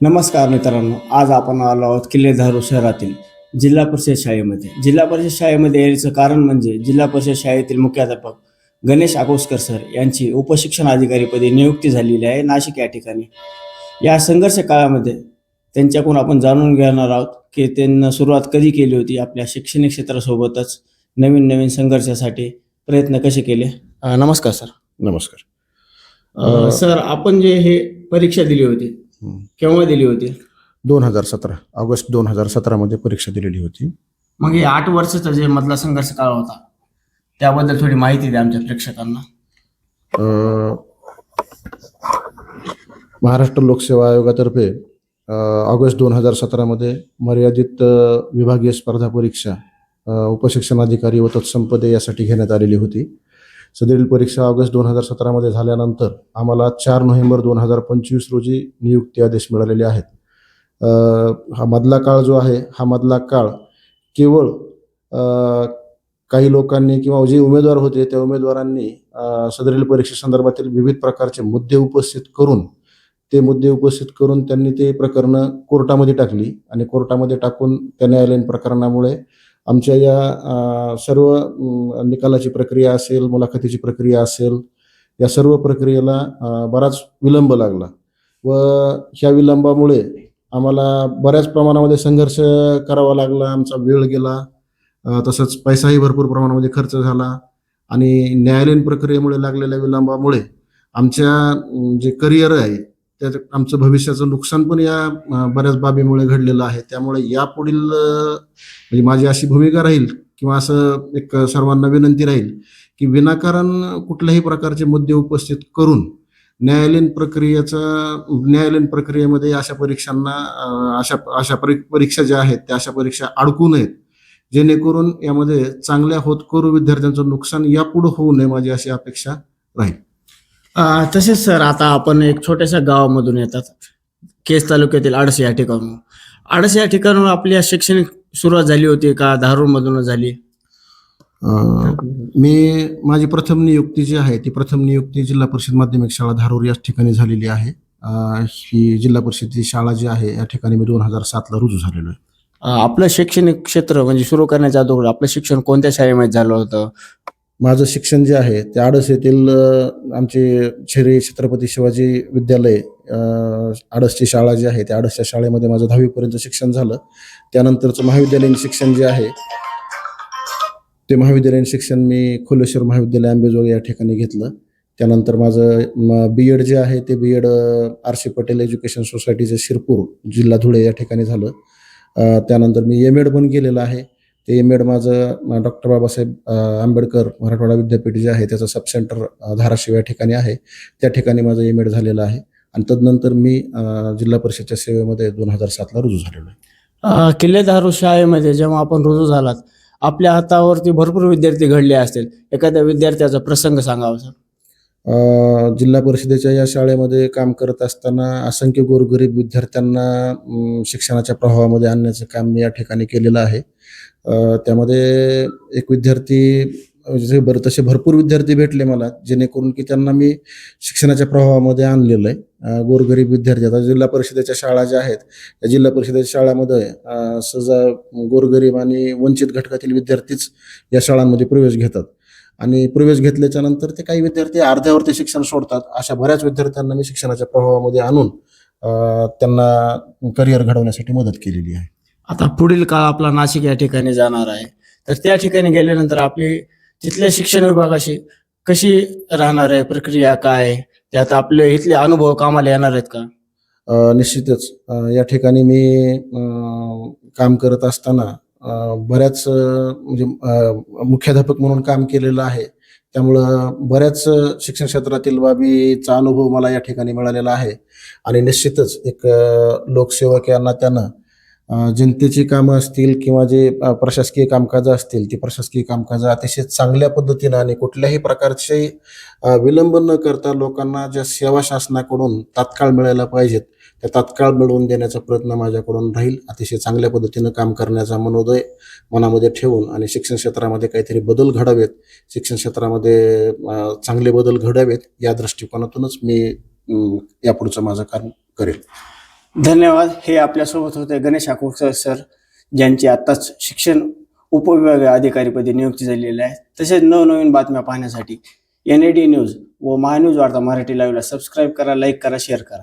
नमस्कार मित्रांनो आज आपण आलो आहोत किल्ले धारू शहरातील जिल्हा परिषद शाळेमध्ये. जिल्हा परिषद शाळेमध्ये यायचं कारण म्हणजे जिल्हा परिषद शाळेतील मुख्याध्यापक गणेश आगोस्कर सर यांची उपशिक्षण अधिकारीपदी नियुक्ती झालेली आहे नाशिक या ठिकाणी. या संघर्ष काळामध्ये त्यांच्याकडून आपण जाणून घेणार आहोत की त्यांना सुरुवात कधी केली होती आपल्या शैक्षणिक क्षेत्रासोबतच नवीन नवीन संघर्षासाठी प्रयत्न कसे केले? अं, नमस्कार सर. नमस्कार. अं, सर आपण जे हे परीक्षा दिली होती. केव्हा दिली होती? दोन हजार सतरा ऑगस्ट दोन हजार सतरामध्ये परीक्षा दिलेली होती. मग हे आठ वर्षाचा जे मधला संघर्ष काळ होता त्याबद्दल थोडी माहिती द्या आमच्या प्रेक्षकांना. अं, महाराष्ट्र लोकसेवा आयोगातर्फे अं, ऑगस्ट दोन हजार सतरामध्ये मर्यादित अं, विभागीय स्पर्धा परीक्षा अं, उपशिक्षणाधिकारी व तत्संपदे यासाठी घेण्यात आलेली होती. सदरील परीक्षा ऑगस्ट दोन हजार सतरामध्ये झाल्यानंतर आम्हाला चार नोव्हेंबर दोन हजार पंचवीस रोजी नियुक्ती आदेश मिळालेले आहेत. हा मधला काळ जो आहे हा मधला काळ केवळ काही लोकांनी किंवा जे उमेदवार होते त्या उमेदवारांनी सदरील परीक्षेसंदर्भातील विविध प्रकारचे मुद्दे उपस्थित करून ते मुद्दे उपस्थित करून त्यांनी ते प्रकरणं कोर्टामध्ये टाकली आणि कोर्टामध्ये टाकून त्या न्यायालयीन प्रकरणामुळे आमच्या या सर्व निकालाची प्रक्रिया असेल मुलाखतीची प्रक्रिया असेल या सर्व प्रक्रियेला बराच विलंब लागला. व ह्या विलंबामुळे आम्हाला बऱ्याच प्रमाणामध्ये संघर्ष करावा लागला आमचा वेळ गेला तसंच पैसाही भरपूर प्रमाणामध्ये खर्च झाला आणि न्यायालयीन प्रक्रियेमुळे लागलेल्या विलंबामुळे आमच्या जे करिअर आहे त्यात आमचं भविष्याचं नुकसान पण या बऱ्याच बाबीमुळे घडलेलं आहे. त्यामुळे यापुढील म्हणजे माझी अशी भूमिका राहील किंवा असं एक सर्वांना विनंती राहील की विनाकारण कुठल्याही प्रकारचे मुद्दे उपस्थित करून न्यायालयीन प्रक्रियेचा न्यायालयीन प्रक्रियेमध्ये अशा परीक्षांना अशा अशा परी- परीक्षा ज्या आहेत त्या अशा परीक्षा अडकू नयेत. जेणेकरून यामध्ये चांगल्या होतकरू विद्यार्थ्यांचं नुकसान यापुढे होऊ नये माझी अशी अपेक्षा राहील. तसेच सर आता आपण एक छोट्याशा गावामधून येतात. केस तालुक्यातील आडस या ठिकाणून आडस या ठिकाणून आपली शैक्षणिक सुरुवात झाली होती का? धारूरमधूनच झाली. मी माझी प्रथम नियुक्ती जी आहे ती प्रथम नियुक्ती जिल्हा परिषद माध्यमिक शाळा धारूर याच ठिकाणी झालेली आहे. ही जिल्हा परिषदची शाळा जी आहे या ठिकाणी मी दोन हजार सातला रुजू झालेलो आहे. आपलं शैक्षणिक क्षेत्र म्हणजे सुरू करण्याच्या अगोदर आपलं शिक्षण कोणत्या शाळेमध्ये झालं होतं? माझं शिक्षण जे आहे ते आडस येथील आमचे छेरे छत्रपती शिवाजी विद्यालय आडसची शाळा जी आहे त्या आडसच्या शाळेमध्ये माझं दहावीपर्यंत शिक्षण झालं. त्यानंतरचं महाविद्यालयीन शिक्षण जे आहे ते महाविद्यालयीन शिक्षण मी खोलेश्वर महाविद्यालय आंबेजोगाई या ठिकाणी घेतलं. त्यानंतर माझं बी एड जे आहे ते B Ed R C Patel education सोसायटीचे शिरपूर जिल्हा धुळे या ठिकाणी झालं. त्यानंतर मी एम एड पण केलेलं आहे. ते एम एड माझं डॉक्टर बाबासाहेब आंबेडकर मराठवाडा विद्यापीठ जे आहे त्याचं सब सेंटर धाराशिव या ठिकाणी आहे. त्या ठिकाणी माझं एम एड झालेलं आहे. आणि तदनंतर मी जिल्हा परिषदच्या सेवेमध्ये दोन हजार सातला रुजू झालेलो आहे. अं, किल्ले धारू शाळेमध्ये जेव्हा आपण रुजू झालात आपल्या हातावरती भरपूर विद्यार्थी घडले असतील. एखाद्या विद्यार्थ्याचा प्रसंग सांगावा सर. जिल्हा परिषदेच्या या शाळेमध्ये काम करत असताना असंख्य गोरगरीब विद्यार्थ्यांना शिक्षणाच्या प्रभावामध्ये आणण्याचं काम मी या ठिकाणी केलेलं आहे. त्यामध्ये एक विद्यार्थी म्हणजे बरं तसे भरपूर विद्यार्थी भेटले मला जेणेकरून की त्यांना मी शिक्षणाच्या प्रभावामध्ये आणलेलं आहे. गोरगरीब विद्यार्थी आता जिल्हा परिषदेच्या शाळा ज्या आहेत त्या जिल्हा परिषदेच्या शाळामध्ये सहजा गोरगरीब आणि वंचित घटकातील विद्यार्थीच या शाळांमध्ये प्रवेश घेतात. आणि प्रवेश घेतल्याच्या नंतर ते काही विद्यार्थी अर्ध्यावरती शिक्षण सोडतात. अशा बऱ्याच विद्यार्थ्यांना मी शिक्षणाच्या प्रभावामध्ये आणून त्यांना करिअर घडवण्यासाठी मदत केलेली आहे. आता पुढील काळ आपला नाशिक या ठिकाणी जाणार आहे. तर त्या ठिकाणी गेल्यानंतर आपली तिथल्या शिक्षण विभागाशी कशी राहणार आहे? प्रक्रिया काय? त्यात आपले इथले अनुभव कामाला येणार आहेत का? निश्चितच. या ठिकाणी मी काम करत असताना बऱ्याच म्हणजे मुख्याध्यापक म्हणून काम केलेलं आहे. त्यामुळं बऱ्याच शिक्षण क्षेत्रातील बाबीचा अनुभव मला या ठिकाणी मिळालेला आहे. आणि निश्चितच एक लोकसेवक या नात्यानं जनतेची कामं असतील किंवा जे प्रशासकीय कामकाजं असतील ती प्रशासकीय कामकाजं अतिशय चांगल्या पद्धतीनं आणि कुठल्याही प्रकारचे विलंब न करता लोकांना ज्या सेवा शासनाकडून तात्काळ मिळायला पाहिजेत त्या तात्काळ मिळवून देण्याचा प्रयत्न माझ्याकडून राहील. अतिशय चांगल्या पद्धतीनं काम करण्याचा मनोदय मनामध्ये ठेवून आणि शिक्षण क्षेत्रामध्ये काहीतरी बदल घडावेत शिक्षण क्षेत्रामध्ये चांगले बदल घडावेत या दृष्टिकोनातूनच मी यापुढचं माझं काम करेल. धन्यवाद. हे आपल्यासोबत होते गणेश आकुरकर सर ज्यांची आत्ताच शिक्षण उपविभाग अधिकारीपदी नियुक्ती झालेली आहे. तसेच नवनवीन बातम्या पाहण्यासाठी एन ए डी न्यूज व महान्यूज वार्ता मराठी लाईव्हला सबस्क्राईब करा लाईक करा शेअर करा.